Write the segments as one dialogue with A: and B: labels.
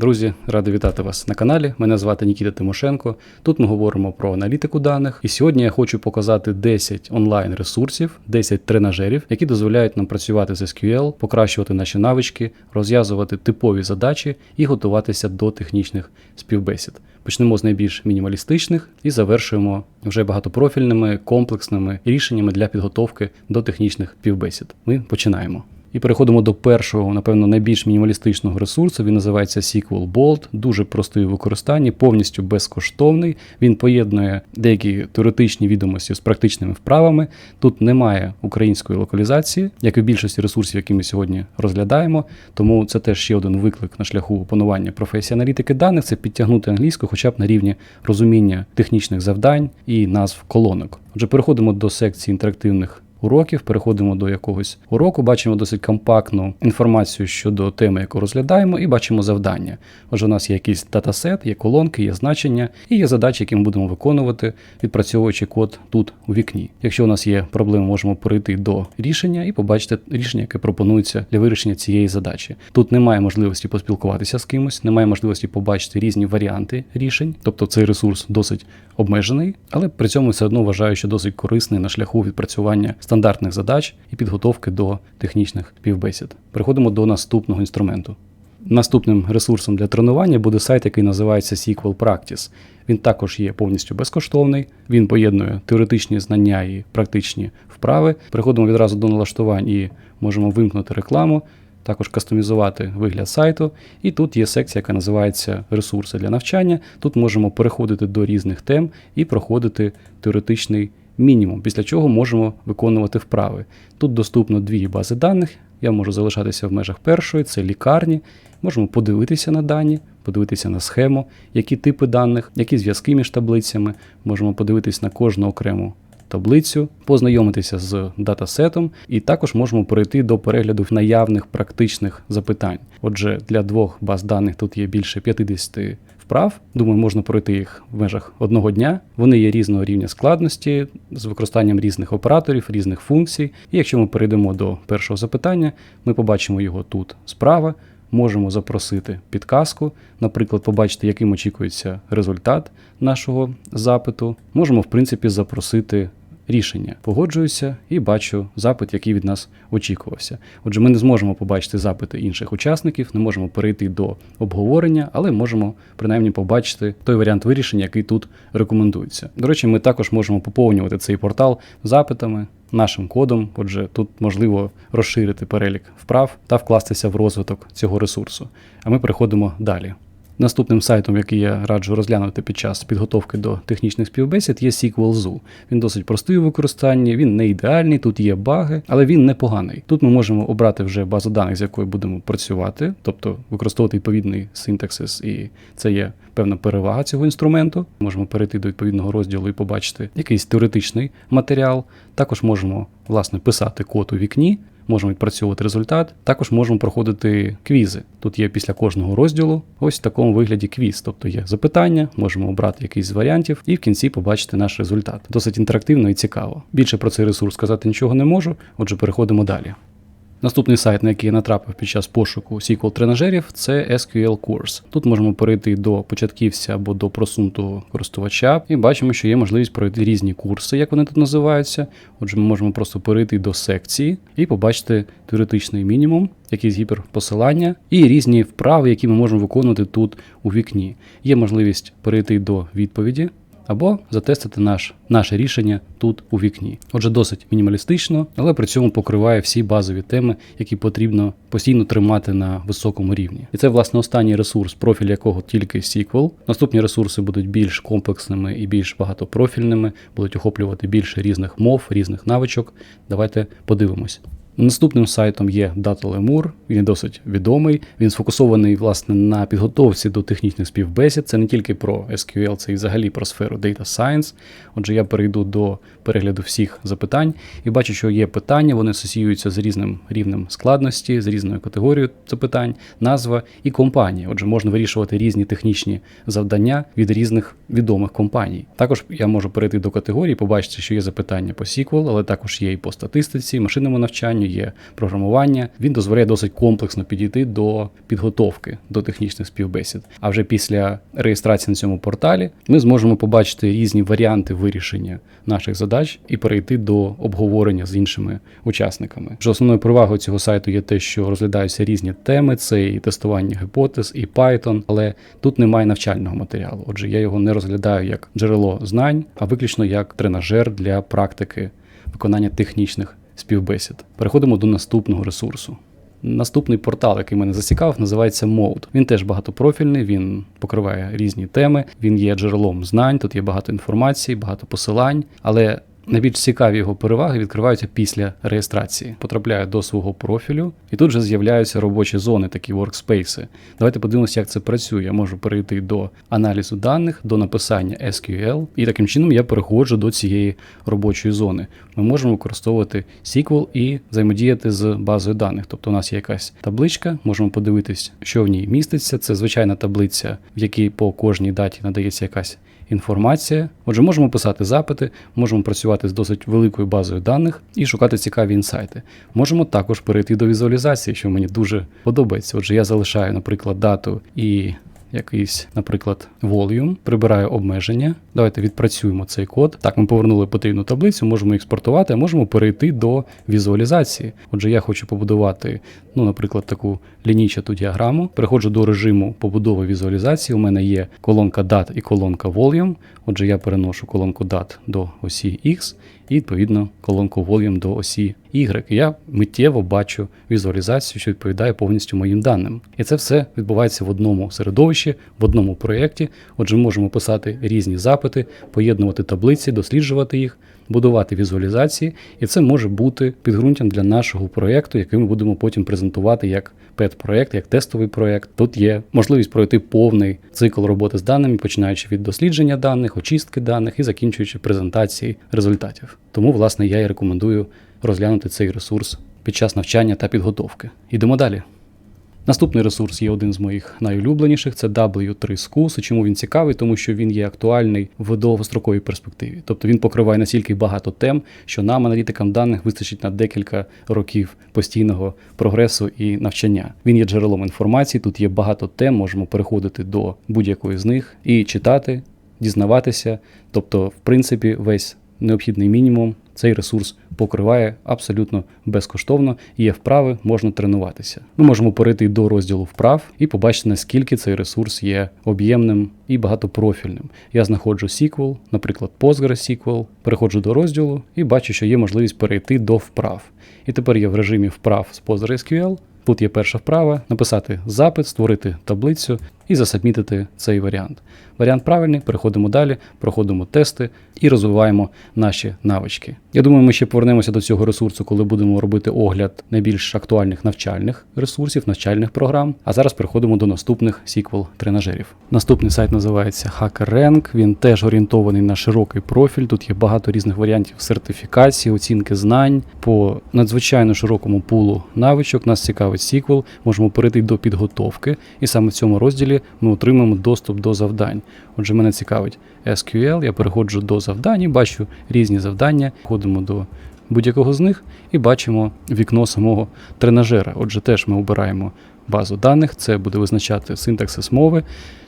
A: Друзі, радий вітати вас на каналі. Мене звати Нікіта Тимошенко. Тут ми говоримо про аналітику даних. І сьогодні я хочу показати 10 онлайн ресурсів, 10 тренажерів, які дозволяють нам працювати з SQL, покращувати наші навички, розв'язувати типові задачі і готуватися до технічних співбесід. Почнемо з найбільш мінімалістичних і завершуємо вже багатопрофільними комплексними рішеннями для підготовки до технічних співбесід. Ми починаємо. І переходимо до першого, напевно, найбільш мінімалістичного ресурсу. Він називається SQL Bolt, дуже простий у використанні, повністю безкоштовний. Він поєднує деякі теоретичні відомості з практичними вправами. Тут немає української локалізації, як і в більшості ресурсів, які ми сьогодні розглядаємо. Тому це теж ще один виклик на шляху опанування професії аналітики даних це підтягнути англійську, хоча б на рівні розуміння технічних завдань і назв колонок. Отже, переходимо до секції інтерактивних уроків, переходимо до якогось уроку, бачимо досить компактну інформацію щодо теми, яку розглядаємо, і бачимо завдання. Отже, у нас є якийсь датасет, є колонки, є значення і є задачі, які ми будемо виконувати, відпрацьовуючи код тут у вікні. Якщо у нас є проблеми, можемо перейти до рішення і побачити рішення, яке пропонується для вирішення цієї задачі. Тут немає можливості поспілкуватися з кимось, немає можливості побачити різні варіанти рішень, тобто цей ресурс досить обмежений, але при цьому все одно вважаю, що досить корисний на шляху відпрацювання стандартних задач і підготовки до технічних співбесід. Переходимо до наступного інструменту. Наступним ресурсом для тренування буде сайт, який називається SQL Practice. Він також є повністю безкоштовний. Він поєднує теоретичні знання і практичні вправи. Переходимо відразу до налаштувань і можемо вимкнути рекламу, також кастомізувати вигляд сайту. І тут є секція, яка називається ресурси для навчання. Тут можемо переходити до різних тем і проходити теоретичний мінімум, після чого можемо виконувати вправи. Тут доступно дві бази даних. Я можу залишатися в межах першої, це лікарні. Можемо подивитися на дані, подивитися на схему, які типи даних, які зв'язки між таблицями. Можемо подивитися на кожну окрему таблицю, познайомитися з датасетом, і також можемо перейти до перегляду наявних практичних запитань. Отже, для двох баз даних тут є більше 50 вправ. Думаю, можна пройти їх в межах одного дня. Вони є різного рівня складності з використанням різних операторів, різних функцій. І якщо ми перейдемо до першого запитання, ми побачимо його тут справа. Можемо запросити підказку, наприклад, побачити, яким очікується результат нашого запиту. Можемо, в принципі, запросити рішення. Погоджуюся і бачу запит, який від нас очікувався. Отже, ми не зможемо побачити запити інших учасників, не можемо перейти до обговорення, але можемо принаймні побачити той варіант вирішення, який тут рекомендується. До речі, ми також можемо поповнювати цей портал запитами. Нашим кодом, отже, тут можливо розширити перелік вправ та вкластися в розвиток цього ресурсу. А ми переходимо далі. Наступним сайтом, який я раджу розглянути під час підготовки до технічних співбесід, є SQL Zoo. Він досить простий у використанні, він не ідеальний, тут є баги, але він непоганий. Тут ми можемо обрати вже базу даних, з якою будемо працювати, тобто використовувати відповідний синтаксис, і це є певна перевага цього інструменту. Можемо перейти до відповідного розділу і побачити якийсь теоретичний матеріал. Також можемо власне писати код у вікні можемо відпрацьовувати результат. Також можемо проходити квізи. Тут є після кожного розділу ось в такому вигляді квіз, тобто є запитання, можемо обрати якийсь з варіантів і в кінці побачити наш результат. Досить інтерактивно і цікаво. Більше про цей ресурс сказати нічого не можу, отже, переходимо далі. Наступний сайт, на який я натрапив під час пошуку SQL тренажерів, це SQL Course. Тут можемо перейти до початківця або до просунутого користувача, і бачимо, що є можливість пройти різні курси, як вони тут називаються. Отже, ми можемо просто перейти до секції і побачити теоретичний мінімум, якісь гіперпосилання, і різні вправи, які ми можемо виконувати тут у вікні. Є можливість перейти до відповіді або затестити наш, наше рішення тут у вікні. Отже, досить мінімалістично, але при цьому покриває всі базові теми, які потрібно постійно тримати на високому рівні. І це, власне, останній ресурс, профіль якого тільки SQL. Наступні ресурси будуть більш комплексними і більш багатопрофільними, будуть охоплювати більше різних мов, різних навичок. Давайте подивимось. Наступним сайтом є Data він досить відомий. Він сфокусований власне на підготовці до технічних співбесід. Це не тільки про SQL, це і взагалі про сферу Data Science. Отже, я перейду до перегляду всіх запитань і бачу, що є питання, вони асоціюються з різним рівнем складності, з різною категорією запитань, назва і компанія. Отже, можна вирішувати різні технічні завдання від різних відомих компаній. Також я можу перейти до категорії, побачити, що є запитання по SQL, але також є і по статистиці, машинному навчанню є програмування. Він дозволяє досить комплексно підійти до підготовки до технічних співбесід. А вже після реєстрації на цьому порталі ми зможемо побачити різні варіанти вирішення наших задач і перейти до обговорення з іншими учасниками. Вже основною перевагою цього сайту є те, що розглядаються різні теми: це і тестування гіпотез, і Python, але тут немає навчального матеріалу. Отже, я його не розглядаю як джерело знань, а виключно як тренажер для практики виконання технічних співбесід. Переходимо до наступного ресурсу. Наступний портал, який мене зацікавив, називається Mode. Він теж багатопрофільний, він покриває різні теми, він є джерелом знань, тут є багато інформації, багато посилань, але Найбільш цікаві його переваги відкриваються після реєстрації. Потрапляю до свого профілю, і тут вже з'являються робочі зони, такі workspace. Давайте подивимося, як це працює. Я можу перейти до аналізу даних, до написання SQL, і таким чином я переходжу до цієї робочої зони. Ми можемо використовувати SQL і взаємодіяти з базою даних. Тобто у нас є якась табличка, можемо подивитись, що в ній міститься. Це звичайна таблиця, в якій по кожній даті надається якась інформація. Отже, можемо писати запити, можемо працювати з досить великою базою даних і шукати цікаві інсайти. Можемо також перейти до візуалізації, що мені дуже подобається. Отже, я залишаю, наприклад, дату і якийсь, наприклад, volume, прибираю обмеження. Давайте відпрацюємо цей код. Так, ми повернули потрібну таблицю, можемо експортувати, а можемо перейти до візуалізації. Отже, я хочу побудувати, ну, наприклад, таку лінійчату діаграму. Переходжу до режиму побудови візуалізації. У мене є колонка DAT і колонка Volume. Отже, я переношу колонку DAT до осі X і відповідно колонку Volume до осі Y. Я миттєво бачу візуалізацію, що відповідає повністю моїм даним. І це все відбувається в одному середовищі, в одному проєкті. Отже, можемо писати різні запити, поєднувати таблиці, досліджувати їх, будувати візуалізації, і це може бути підґрунтям для нашого проєкту, який ми будемо потім презентувати як пет-проєкт, як тестовий проєкт. Тут є можливість пройти повний цикл роботи з даними, починаючи від дослідження даних, очистки даних і закінчуючи презентації результатів. Тому, власне, я і рекомендую розглянути цей ресурс під час навчання та підготовки. Йдемо далі. Наступний ресурс є один з моїх найулюбленіших це W3 Schools. І Чому він цікавий? Тому що він є актуальний в довгостроковій перспективі. Тобто він покриває настільки багато тем, що нам, аналітикам даних, вистачить на декілька років постійного прогресу і навчання. Він є джерелом інформації. Тут є багато тем, можемо переходити до будь-якої з них і читати, дізнаватися. Тобто, в принципі, весь необхідний мінімум цей ресурс покриває абсолютно безкоштовно. Є вправи, можна тренуватися. Ми можемо перейти до розділу вправ і побачити, наскільки цей ресурс є об'ємним і багатопрофільним. Я знаходжу SQL, наприклад, PostgreSQL, переходжу до розділу і бачу, що є можливість перейти до вправ. І тепер я в режимі вправ з PostgreSQL. Тут є перша вправа, написати запит, створити таблицю і засабмітити цей варіант. Варіант правильний, переходимо далі, проходимо тести і розвиваємо наші навички. Я думаю, ми ще повернемося до цього ресурсу, коли будемо робити огляд найбільш актуальних навчальних ресурсів, навчальних програм. А зараз переходимо до наступних SQL тренажерів. Наступний сайт називається HackerRank. Він теж орієнтований на широкий профіль. Тут є багато різних варіантів сертифікації, оцінки знань по надзвичайно широкому пулу навичок. Нас цікавить SQL. Можемо перейти до підготовки, і саме в цьому розділі ми отримаємо доступ до завдань. Отже, мене цікавить SQL, я переходжу до завдань і бачу різні завдання, входимо до будь-якого з них і бачимо вікно самого тренажера. Отже, теж ми обираємо базу даних, це буде визначати синтаксис мови.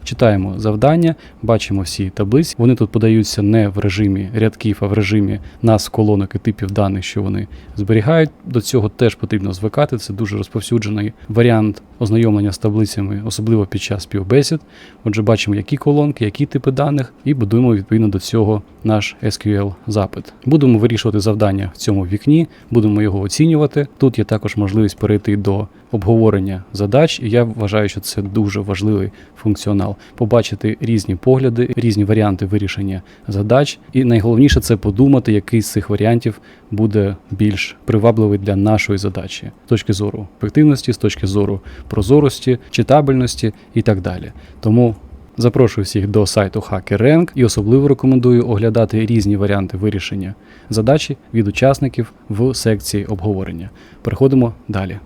A: Читаємо завдання, бачимо всі таблиці. Вони тут подаються не в режимі рядків, а в режимі нас, колонок і типів даних, що вони зберігають. До цього теж потрібно звикати. Це дуже розповсюджений варіант ознайомлення з таблицями, особливо під час співбесід. Отже, бачимо, які колонки, які типи даних, і будуємо відповідно до цього наш SQL запит. Будемо вирішувати завдання в цьому вікні, будемо його оцінювати. Тут є також можливість перейти до обговорення задач, і я вважаю, що це дуже важливий функціонал. Побачити різні погляди, різні варіанти вирішення задач, і найголовніше це подумати, який з цих варіантів буде більш привабливий для нашої задачі з точки зору ефективності, з точки зору прозорості, читабельності і так далі. Тому Запрошую всіх до сайту HackerRank і особливо рекомендую оглядати різні варіанти вирішення задачі від учасників в секції обговорення. Переходимо далі.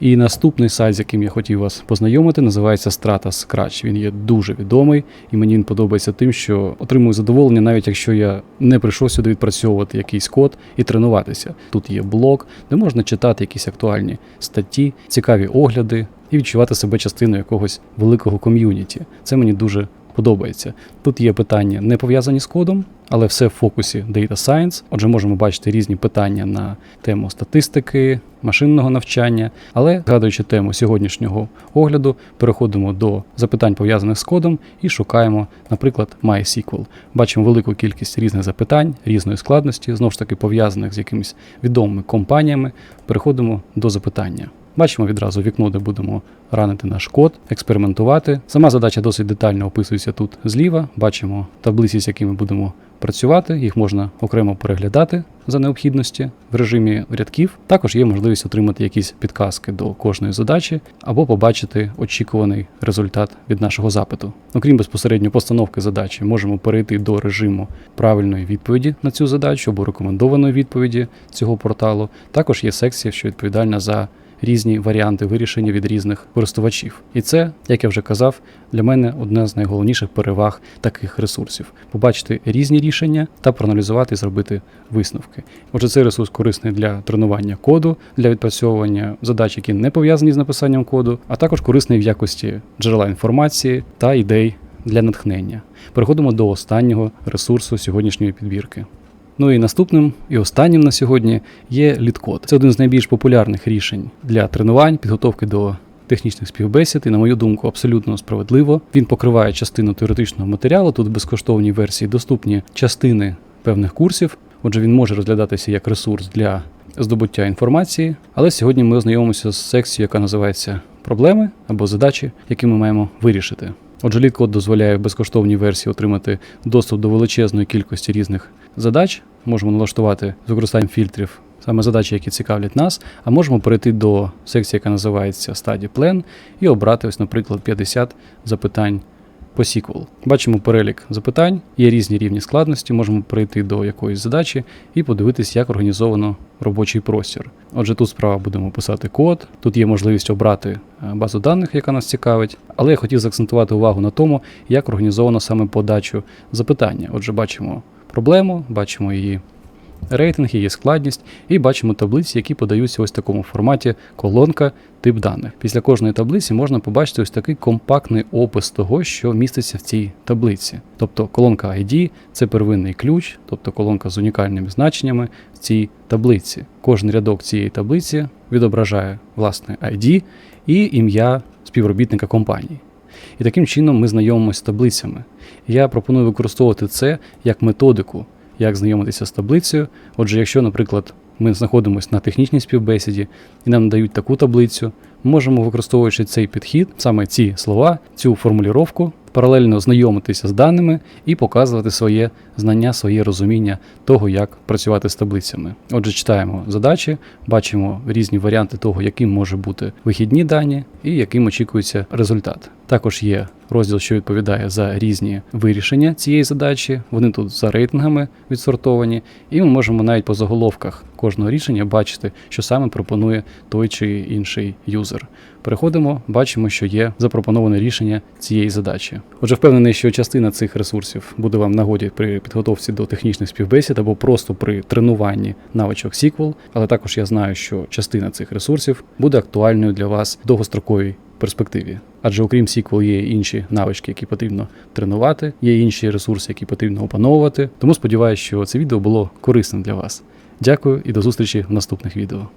A: І наступний сайт, з яким я хотів вас познайомити, називається Strata Scratch. Він є дуже відомий, і мені він подобається тим, що отримую задоволення, навіть якщо я не прийшов сюди відпрацьовувати якийсь код і тренуватися. Тут є блог, де можна читати якісь актуальні статті, цікаві огляди і відчувати себе частиною якогось великого ком'юніті. Це мені дуже подобається. Тут є питання не пов'язані з кодом, але все в фокусі Data Science. Отже, можемо бачити різні питання на тему статистики, машинного навчання. Але згадуючи тему сьогоднішнього огляду, переходимо до запитань пов'язаних з кодом і шукаємо, наприклад, MySQL. Бачимо велику кількість різних запитань, різної складності, знову ж таки пов'язаних з якимись відомими компаніями. Переходимо до запитання. Бачимо відразу вікно, де будемо ранити наш код, експериментувати. Сама задача досить детально описується тут зліва. Бачимо таблиці, з якими будемо працювати. Їх можна окремо переглядати за необхідності в режимі рядків. Також є можливість отримати якісь підказки до кожної задачі або побачити очікуваний результат від нашого запиту. Окрім безпосередньо постановки задачі, можемо перейти до режиму правильної відповіді на цю задачу або рекомендованої відповіді цього порталу. Також є секція, що відповідальна за різні варіанти вирішення від різних користувачів. І це, як я вже казав, для мене одна з найголовніших переваг таких ресурсів: побачити різні рішення та проаналізувати і зробити висновки. Отже, цей ресурс корисний для тренування коду, для відпрацьовування задач, які не пов'язані з написанням коду, а також корисний в якості джерела інформації та ідей для натхнення. Переходимо до останнього ресурсу сьогоднішньої підбірки. Ну і наступним і останнім на сьогодні є літкод. Це один з найбільш популярних рішень для тренувань, підготовки до технічних співбесід, і, на мою думку, абсолютно справедливо. Він покриває частину теоретичного матеріалу. Тут в безкоштовній версії доступні частини певних курсів. Отже, він може розглядатися як ресурс для здобуття інформації. Але сьогодні ми ознайомимося з секцією, яка називається проблеми або задачі, які ми маємо вирішити. Отже, літкод дозволяє в безкоштовній версії отримати доступ до величезної кількості різних задач. Можемо налаштувати з використанням фільтрів саме задачі, які цікавлять нас, а можемо перейти до секції, яка називається Study Plan, і обрати, ось, наприклад, 50 запитань по SQL. Бачимо перелік запитань, є різні рівні складності, можемо перейти до якоїсь задачі і подивитись, як організовано робочий простір. Отже, тут справа будемо писати код, тут є можливість обрати е, базу даних, яка нас цікавить, але я хотів заакцентувати увагу на тому, як організовано саме подачу запитання. Отже, бачимо проблему, бачимо її рейтинг, її складність, і бачимо таблиці, які подаються ось в такому форматі колонка тип даних. Після кожної таблиці можна побачити ось такий компактний опис того, що міститься в цій таблиці. Тобто колонка ID це первинний ключ, тобто колонка з унікальними значеннями в цій таблиці. Кожен рядок цієї таблиці відображає власне ID і ім'я співробітника компанії. І таким чином ми знайомимося з таблицями. Я пропоную використовувати це як методику, як знайомитися з таблицею. Отже, якщо, наприклад, ми знаходимося на технічній співбесіді і нам дають таку таблицю, ми можемо, використовуючи цей підхід, саме ці слова, цю формулювання, паралельно знайомитися з даними і показувати своє знання, своє розуміння того, як працювати з таблицями. Отже, читаємо задачі, бачимо різні варіанти того, яким може бути вихідні дані і яким очікується результат. Також є розділ, що відповідає за різні вирішення цієї задачі. Вони тут за рейтингами відсортовані, і ми можемо навіть по заголовках кожного рішення бачити, що саме пропонує той чи інший юзер. Переходимо, бачимо, що є запропоноване рішення цієї задачі. Отже, впевнений, що частина цих ресурсів буде вам нагоді при підготовці до технічних співбесід або просто при тренуванні навичок SQL, але також я знаю, що частина цих ресурсів буде актуальною для вас в довгостроковій перспективі. Адже окрім SQL є інші навички, які потрібно тренувати, є інші ресурси, які потрібно опановувати. Тому сподіваюся, що це відео було корисним для вас. Дякую і до зустрічі в наступних відео.